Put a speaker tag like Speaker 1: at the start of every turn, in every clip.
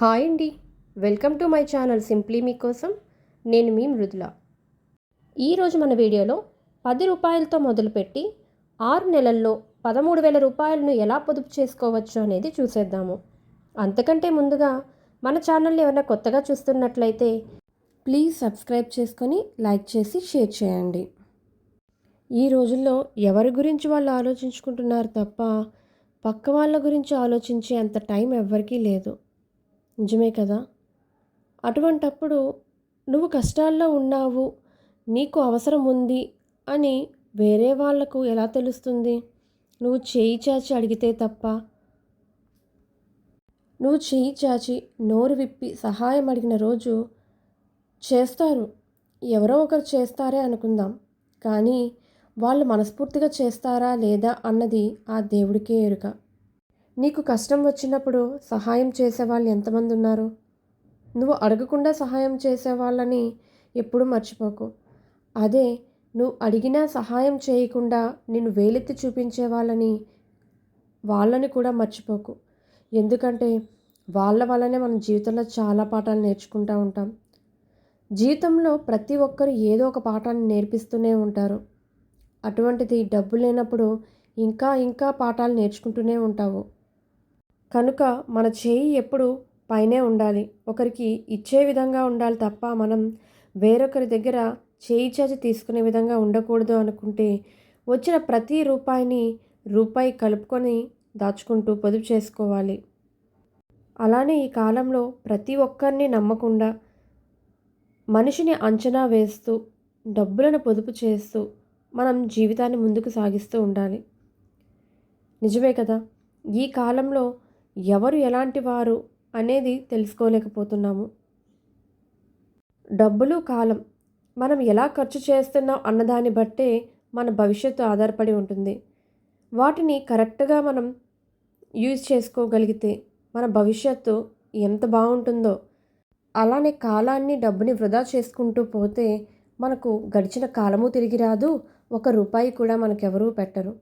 Speaker 1: Hi అండి. Welcome to my channel simply మీకోసం నేను మీ మృదుల. ఈరోజు మన వీడియోలో పది రూపాయలతో మొదలుపెట్టి ఆరు నెలల్లో పదమూడు వేల రూపాయలను ఎలా పొదుపు చేసుకోవచ్చు అనేది చూసేద్దాము. అంతకంటే ముందుగా మన ఛానల్ని ఏమైనా కొత్తగా చూస్తున్నట్లయితే ప్లీజ్ సబ్స్క్రైబ్ చేసుకొని లైక్ చేసి షేర్ చేయండి. ఈ రోజుల్లో ఎవరి గురించి వాళ్ళు ఆలోచించుకుంటున్నారు తప్ప పక్క వాళ్ళ గురించి ఆలోచించే అంత టైం ఎవ్వరికీ లేదు. నిజమే కదా? అటువంటప్పుడు నువ్వు కష్టాల్లో ఉన్నావు నీకు అవసరం ఉంది అని వేరే వాళ్ళకు ఎలా తెలుస్తుంది? నువ్వు చేయి చాచి అడిగితే తప్ప. నువ్వు చేయి చాచి నోరు విప్పి సహాయం అడిగిన రోజు చేస్తారు. ఎవరో ఒకరు చేస్తారే అనుకుందాం. కానీ వాళ్ళు మనస్ఫూర్తిగా చేస్తారా లేదా అన్నది ఆ దేవుడికే ఎరుక. నీకు కష్టం వచ్చినప్పుడు సహాయం చేసేవాళ్ళు ఎంతమంది ఉన్నారు నువ్వు అడగకుండా సహాయం చేసేవాళ్ళని ఎప్పుడూ మర్చిపోకు. అదే నువ్వు అడిగినా సహాయం చేయకుండా నిన్ను వేలెత్తి చూపించే వాళ్ళని వాళ్ళని కూడా మర్చిపోకు. ఎందుకంటే వాళ్ళ వల్లనే మన జీవితంలో చాలా పాఠాలు నేర్చుకుంటూ ఉంటాం. జీవితంలో ప్రతి ఒక్కరు ఏదో ఒక పాఠాన్ని నేర్పిస్తూనే ఉంటారు. అటువంటిది డబ్బు లేనప్పుడు ఇంకా ఇంకా పాఠాలు నేర్చుకుంటూనే ఉంటావు. కనుక మన చేయి ఎప్పుడు పైనే ఉండాలి. ఒకరికి ఇచ్చే విధంగా ఉండాలి తప్ప మనం వేరొకరి దగ్గర చేయి చాచి తీసుకునే విధంగా ఉండకూడదు అనుకుంటే వచ్చిన ప్రతి రూపాయిని రూపాయి కలుపుకొని దాచుకుంటూ పొదుపు చేసుకోవాలి. అలానే ఈ కాలంలో ప్రతి ఒక్కరిని నమ్మకుండా మనిషిని అంచనా వేస్తూ డబ్బులను పొదుపు చేస్తూ మనం జీవితాన్ని ముందుకు సాగిస్తూ ఉండాలి. నిజమే కదా? ఈ కాలంలో ఎవరు ఎలాంటి వారు అనేది తెలుసుకోలేకపోతున్నాము. డబ్బులు కాలం మనం ఎలా ఖర్చు చేస్తున్నాం అన్నదాన్ని బట్టే మన భవిష్యత్తు ఆధారపడి ఉంటుంది. వాటిని కరెక్ట్గా మనం యూజ్ చేసుకోగలిగితే మన భవిష్యత్తు ఎంత బాగుంటుందో అలానే కాలాన్ని డబ్బుని వృధా చేసుకుంటూ పోతే మనకు గడిచిన కాలము తిరిగి రాదు ఒక రూపాయి కూడా మనకెవరూ పెట్టరు.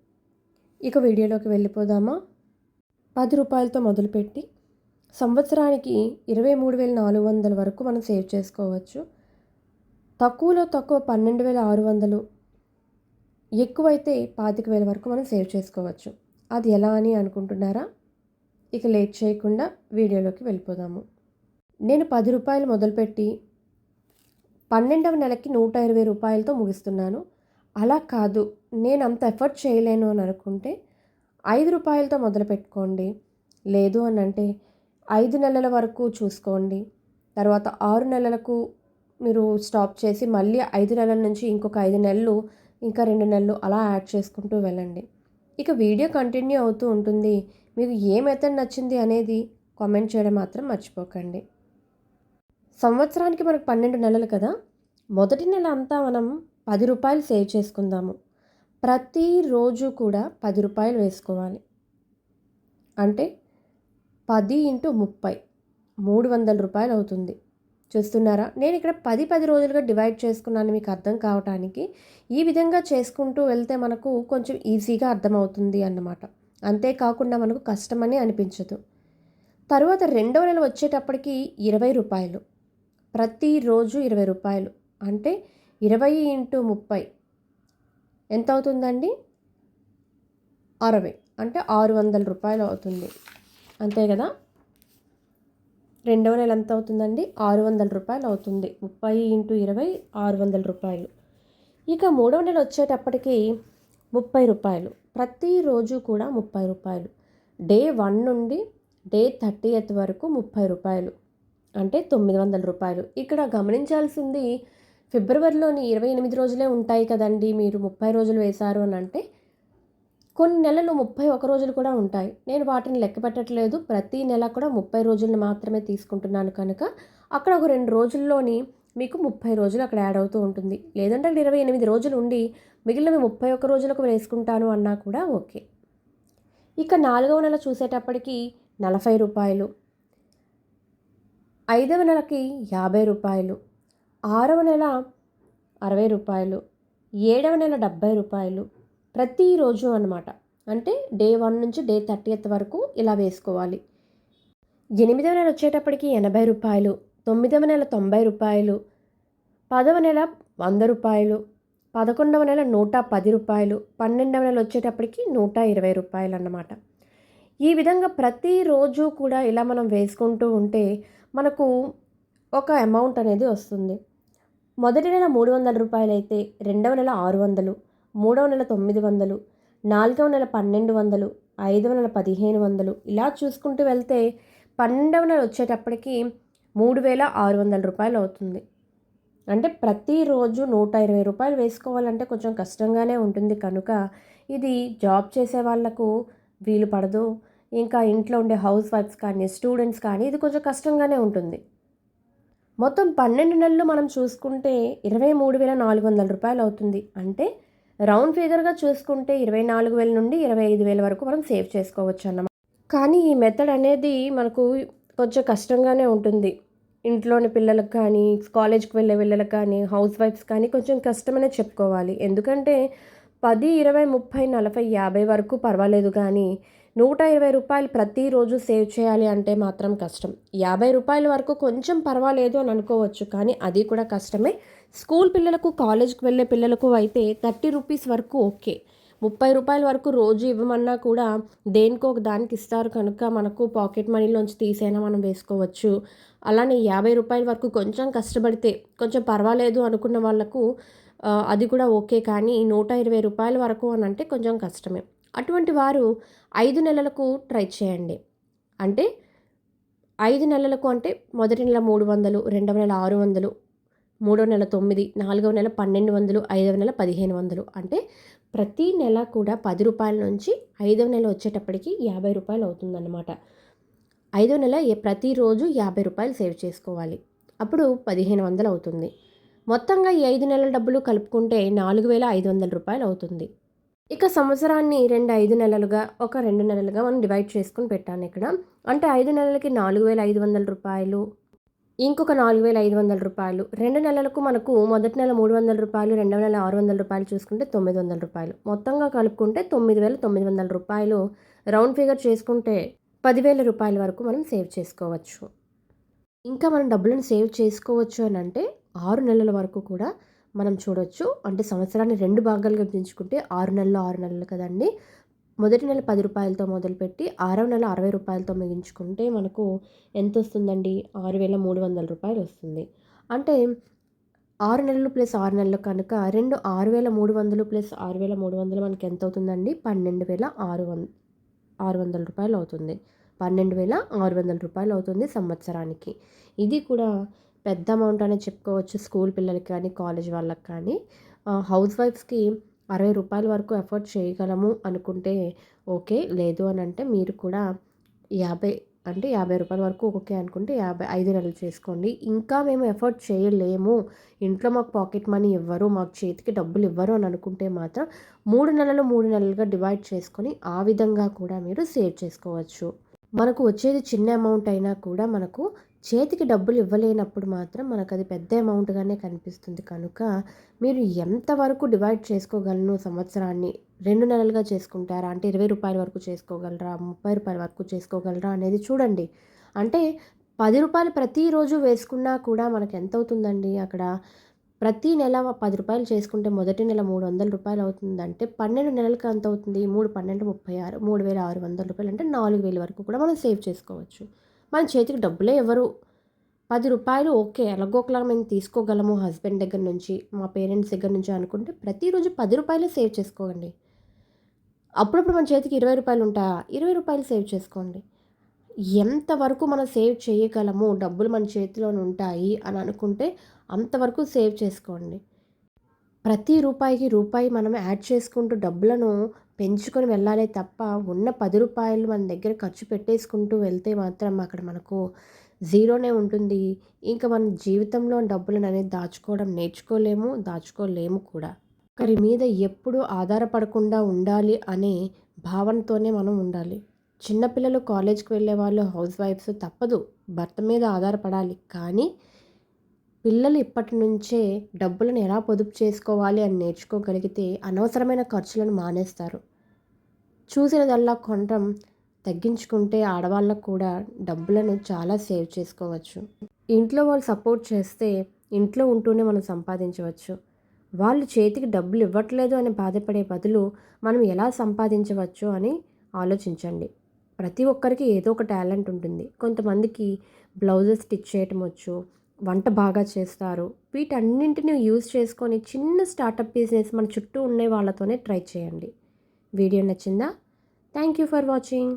Speaker 1: ఇక వీడియోలోకి వెళ్ళిపోదామా? పది రూపాయలతో మొదలుపెట్టి సంవత్సరానికి ఇరవై మూడు వేల నాలుగు వందల వరకు మనం సేవ్ చేసుకోవచ్చు. తక్కువలో తక్కువ పన్నెండు వేల ఆరు వందలు ఎక్కువైతే పాతిక వేల వరకు మనం సేవ్ చేసుకోవచ్చు. అది ఎలా అని అనుకుంటున్నారా? ఇక లేట్ చేయకుండా వీడియోలోకి వెళ్ళిపోదాము. నేను పది రూపాయలు మొదలుపెట్టి పన్నెండవ నెలకి నూట ఇరవై రూపాయలతో ముగిస్తున్నాను. అలా కాదు నేను అంత ఎఫర్ట్ చేయలేను అని అనుకుంటే ఐదు రూపాయలతో మొదలు పెట్టుకోండి లేదు అని అంటే ఐదు నెలల వరకు చూసుకోండి. తర్వాత ఆరు నెలలకు మీరు స్టాప్ చేసి మళ్ళీ ఐదు నెలల నుంచి ఇంకొక ఐదు నెలలు ఇంకా రెండు నెలలు అలా యాడ్ చేసుకుంటూ వెళ్ళండి. ఇక వీడియో కంటిన్యూ అవుతూ ఉంటుంది. మీకు ఏ మెథడ్ నచ్చింది అనేది కామెంట్ చేయడం మాత్రం మర్చిపోకండి. సంవత్సరానికి మనకు పన్నెండు నెలలు కదా. మొదటి నెల అంతా మనం పది రూపాయలు సేవ్ చేసుకుందాము. ప్రతిరోజు కూడా పది రూపాయలు వేసుకోవాలి. అంటే పది ఇంటూ ముప్పై మూడు వందల రూపాయలు అవుతుంది. చూస్తున్నారా? నేను ఇక్కడ పది పది రోజులుగా డివైడ్ చేసుకున్నాను మీకు అర్థం కావటానికి. ఈ విధంగా చేసుకుంటూ వెళ్తే మనకు కొంచెం ఈజీగా అర్థమవుతుంది అన్నమాట. అంతేకాకుండా మనకు కష్టమని అనిపించదు. తర్వాత రెండవ నెల వచ్చేటప్పటికి ఇరవై రూపాయలు. ప్రతిరోజు ఇరవై రూపాయలు. అంటే ఇరవై ఇంటూ ముప్పై ఎంత అవుతుందండి అరవై. అంటే ఆరు వందల రూపాయలు అవుతుంది. అంతే కదా? రెండవ నెల ఎంత అవుతుందండి ఆరు వందల రూపాయలు అవుతుంది. ముప్పై ఇంటూ ఇరవై ఆరు వందల రూపాయలు. ఇక మూడవ నెల వచ్చేటప్పటికి ముప్పై రూపాయలు. ప్రతిరోజు కూడా ముప్పై రూపాయలు. డే వన్ నుండి డే థర్టీ ఎయిత్ వరకు ముప్పై రూపాయలు. అంటే తొమ్మిది వందల రూపాయలు. ఇక్కడ గమనించాల్సింది ఫిబ్రవరిలోని ఇరవై ఎనిమిది రోజులే ఉంటాయి కదండి మీరు ముప్పై రోజులు వేశారు అని అంటే కొన్ని నెలలు ముప్పై ఒక రోజులు కూడా ఉంటాయి. నేను వాటిని లెక్క పెట్టట్లేదు. ప్రతి నెల కూడా ముప్పై రోజులను మాత్రమే తీసుకుంటున్నాను కనుక అక్కడ ఒక రెండు రోజుల్లోని మీకు ముప్పై రోజులు అక్కడ యాడ్ అవుతూ ఉంటుంది. లేదంటే అక్కడ ఇరవై ఎనిమిది రోజులు ఉండి మిగిలినవి ముప్పై ఒక్క రోజులకు వేసుకుంటాను అన్నా కూడా ఓకే. ఇక నాలుగవ నెల చూసేటప్పటికి నలభై రూపాయలు. ఐదవ నెలకి యాభై రూపాయలు. ఆరవ నెల అరవై రూపాయలు ఏడవ నెల డెబ్బై రూపాయలు ప్రతిరోజు అనమాట అంటే డే వన్ నుంచి డే థర్టీఎత్ వరకు ఇలా వేసుకోవాలి. ఎనిమిదవ నెల వచ్చేటప్పటికి ఎనభై రూపాయలు తొమ్మిదవ నెల తొంభై రూపాయలు పదవ నెల వంద రూపాయలు పదకొండవ నెల నూట పది రూపాయలు పన్నెండవ నెల వచ్చేటప్పటికి నూట ఇరవై రూపాయలు అన్నమాట. ఈ విధంగా ప్రతిరోజు కూడా ఇలా మనం వేసుకుంటూ ఉంటే మనకు ఒక అమౌంట్ అనేది వస్తుంది. మొదటి నెల మూడు వందల రూపాయలు అయితే రెండవ నెల ఆరు వందలు మూడవ నెల తొమ్మిది వందలు నాలుగవ నెల పన్నెండు వందలు ఐదవ నెల పదిహేను వందలు ఇలా చూసుకుంటూ వెళ్తే పన్నెండవ నెల వచ్చేటప్పటికి మూడు వేల ఆరు వందల రూపాయలు అవుతుంది. అంటే ప్రతిరోజు నూట ఇరవై రూపాయలు వేసుకోవాలంటే కొంచెం కష్టంగానే ఉంటుంది కనుక ఇది జాబ్ చేసే వాళ్ళకు వీలు పడదు. ఇంకా ఇంట్లో ఉండే హౌస్ వైఫ్స్ కానీ స్టూడెంట్స్ కానీ ఇది కొంచెం కష్టంగానే ఉంటుంది. మొత్తం పన్నెండు నెలలు మనం చూసుకుంటే ఇరవై మూడు వేల నాలుగు వందల రూపాయలు అవుతుంది. అంటే రౌండ్ ఫిగర్గా చూసుకుంటే ఇరవై నాలుగు వేల నుండి ఇరవై ఐదు వేల వరకు మనం సేవ్ చేసుకోవచ్చు అన్నమాట. కానీ ఈ మెథడ్ అనేది మనకు కొంచెం కష్టంగానే ఉంటుంది. ఇంట్లోని పిల్లలకు కానీ కాలేజ్కి వెళ్ళే పిల్లలకు కానీ హౌస్ వైఫ్స్ కానీ కొంచెం కష్టమనే చెప్పుకోవాలి. ఎందుకంటే పది ఇరవై ముప్పై నలభై యాభై వరకు పర్వాలేదు కానీ నూట ఇరవై రూపాయలు ప్రతిరోజు సేవ్ చేయాలి అంటే మాత్రం కష్టం. యాభై రూపాయల వరకు కొంచెం పర్వాలేదు అని అనుకోవచ్చు కానీ అది కూడా కష్టమే. స్కూల్ పిల్లలకు కాలేజ్కి వెళ్ళే పిల్లలకు అయితే థర్టీ రూపీస్ వరకు ఓకే. ముప్పై రూపాయల వరకు రోజు ఇవ్వమన్నా కూడా దేనికో ఒక దానికి ఇస్తారు కనుక మనకు పాకెట్ మనీలోంచి తీసైనా మనం వేసుకోవచ్చు. అలానే యాభై రూపాయల వరకు కొంచెం కష్టపడితే కొంచెం పర్వాలేదు అనుకున్న వాళ్ళకు అది కూడా ఓకే కానీ నూట ఇరవై రూపాయల వరకు అని అంటే కొంచెం కష్టమే. అటువంటి వారు ఐదు నెలలకు ట్రై చేయండి. అంటే ఐదు నెలలకు అంటే మొదటి నెల మూడు వందలు రెండవ నెల ఆరు వందలు మూడో నెల తొమ్మిది నాలుగవ నెల పన్నెండు వందలు ఐదవ నెల పదిహేను వందలు. అంటే ప్రతి నెల కూడా పది రూపాయల నుంచి ఐదవ నెల వచ్చేటప్పటికి యాభై రూపాయలు అవుతుందన్నమాట. ఐదో నెల ప్రతిరోజు యాభై రూపాయలు సేవ్ చేసుకోవాలి. అప్పుడు పదిహేను వందలు అవుతుంది. మొత్తంగా ఈ ఐదు నెలల డబ్బులు కలుపుకుంటే నాలుగు వేల ఐదు వందల రూపాయలు అవుతుంది. ఇక సంవత్సరాన్ని రెండు ఐదు నెలలుగా ఒక రెండు నెలలుగా మనం డివైడ్ చేసుకుని పెట్టాను ఇక్కడ. అంటే ఐదు నెలలకి నాలుగు వేల ఐదు వందల రూపాయలు ఇంకొక నాలుగు వేల ఐదు వందల రూపాయలు. రెండు నెలలకు మనకు మొదటి నెల మూడు వందల రూపాయలు రెండవ నెల ఆరు వందల రూపాయలు చూసుకుంటే తొమ్మిది వందల రూపాయలు. మొత్తంగా కలుపుకుంటే తొమ్మిది వేల తొమ్మిది వందల రూపాయలు. రౌండ్ ఫిగర్ చేసుకుంటే పదివేల రూపాయల వరకు మనం సేవ్ చేసుకోవచ్చు. ఇంకా మనం డబ్బులను సేవ్ చేసుకోవచ్చు అని అంటే ఆరు నెలల వరకు కూడా మనం చూడొచ్చు. అంటే సంవత్సరాన్ని రెండు భాగాలుగా విభజించుకుంటే ఆరు నెలలు ఆరు నెలలు కదండి. మొదటి నెల పది రూపాయలతో మొదలుపెట్టి ఆరవ నెల అరవై రూపాయలతో ముగించుకుంటే మనకు ఎంత వస్తుందండి ఆరు వేల మూడు వందల రూపాయలు వస్తుంది. అంటే ఆరు నెలలు ప్లస్ ఆరు నెలలు కనుక రెండు ఆరు వేల మూడు వందలు ప్లస్ ఆరు వేల మూడు వందలు మనకి ఎంత అవుతుందండి పన్నెండు వేల ఆరు వంద ఆరు వందల రూపాయలు అవుతుంది. పన్నెండు వేల ఆరు వందల రూపాయలు అవుతుంది సంవత్సరానికి. ఇది కూడా పెద్ద అమౌంట్ అనే చెప్పుకోవచ్చు స్కూల్ పిల్లలకి కానీ కాలేజ్ వాళ్ళకి కానీ. హౌస్ వైఫ్స్కి అరవై రూపాయల వరకు ఎఫర్ట్ చేయగలము అనుకుంటే ఓకే. లేదు అని అంటే మీరు కూడా యాభై అంటే యాభై రూపాయల వరకు ఓకే అనుకుంటే యాభై ఐదు నెలలు చేసుకోండి. ఇంకా మేము ఎఫర్ట్ చేయలేము. ఇంట్లో మాకు పాకెట్ మనీ ఇవ్వరు మాకు చేతికి డబ్బులు ఇవ్వరు అని అనుకుంటే మాత్రం మూడు నెలలు మూడు నెలలుగా డివైడ్ చేసుకొని ఆ విధంగా కూడా మీరు సేవ్ చేసుకోవచ్చు. మనకు వచ్చేది చిన్న అమౌంట్ అయినా కూడా మనకు చేతికి డబ్బులు ఇవ్వలేనప్పుడు మాత్రం మనకు అది పెద్ద అమౌంట్గానే కనిపిస్తుంది. కనుక మీరు ఎంతవరకు డివైడ్ చేసుకోగలను సంవత్సరాన్ని? రెండు నెలలుగా చేసుకుంటారా? అంటే ఇరవై రూపాయల వరకు చేసుకోగలరా? ముప్పై రూపాయల వరకు చేసుకోగలరా? అనేది చూడండి. అంటే పది రూపాయలు ప్రతిరోజు వేసుకున్నా కూడా మనకు ఎంత అవుతుందండి? అక్కడ ప్రతి నెల పది రూపాయలు చేసుకుంటే మొదటి నెల మూడు వందల రూపాయలు అవుతుందంటే పన్నెండు నెలలకు ఎంత అవుతుంది? మూడు పన్నెండు ముప్పై ఆరు మూడు వేల ఆరు వందల రూపాయలు అంటే నాలుగు వేల వరకు కూడా మనం సేవ్ చేసుకోవచ్చు. మన చేతికి డబ్బులే ఎవరు? పది రూపాయలు ఓకే ఎలాగోకలా మేము తీసుకోగలము హస్బెండ్ దగ్గర నుంచి మా పేరెంట్స్ దగ్గర నుంచి అనుకుంటే ప్రతిరోజు పది రూపాయలే సేవ్ చేసుకోండి. అప్పుడప్పుడు మన చేతికి ఇరవై రూపాయలు ఉంటాయా ఇరవై రూపాయలు సేవ్ చేసుకోండి. ఎంతవరకు మనం సేవ్ చేయగలము డబ్బులు మన చేతిలో ఉంటాయి అని అనుకుంటే అంతవరకు సేవ్ చేసుకోండి. ప్రతి రూపాయికి రూపాయి మనం యాడ్ చేసుకుంటూ డబ్బులను పెంచుకొని వెళ్ళాలి తప్ప ఉన్న పది రూపాయలు మన దగ్గర ఖర్చు పెట్టేసుకుంటూ వెళ్తే మాత్రం అక్కడ మనకు జీరోనే ఉంటుంది. ఇంకా మన జీవితంలో డబ్బులను అనేది దాచుకోవడం నేర్చుకోలేము దాచుకోలేము కూడా. ఒకరి మీద ఎప్పుడూ ఆధారపడకుండా ఉండాలి అనే భావనతోనే మనం ఉండాలి. చిన్నపిల్లలు కాలేజ్కి వెళ్ళే వాళ్ళు హౌస్ వైఫ్స్ తప్పదు. భర్త మీద ఆధారపడాలి. కానీ పిల్లలు ఇప్పటి నుంచే డబ్బులను ఎలా పొదుపు చేసుకోవాలి అని నేర్చుకోగలిగితే అనవసరమైన ఖర్చులను మానేస్తారు. చూసినదల్లా కొనడం తగ్గించుకుంటే ఆడవాళ్ళకు కూడా డబ్బులను చాలా సేవ్ చేసుకోవచ్చు. ఇంట్లో వాళ్ళు సపోర్ట్ చేస్తే ఇంట్లో ఉంటూనే మనం సంపాదించవచ్చు. వాళ్ళు చేతికి డబ్బులు ఇవ్వట్లేదు అని బాధపడే బదులు మనం ఎలా సంపాదించవచ్చు అని ఆలోచించండి. ప్రతి ఒక్కరికి ఏదో ఒక టాలెంట్ ఉంటుంది. కొంతమందికి బ్లౌజెస్ స్టిచ్ చేయటం వచ్చు వంట బాగా చేస్తారు. వీటన్నింటిని యూజ్ చేసుకొని చిన్న స్టార్టప్ బిజినెస్ మన చుట్టూ ఉండే వాళ్ళతోనే ట్రై చేయండి. వీడియో నచ్చిందా? Thank you for watching.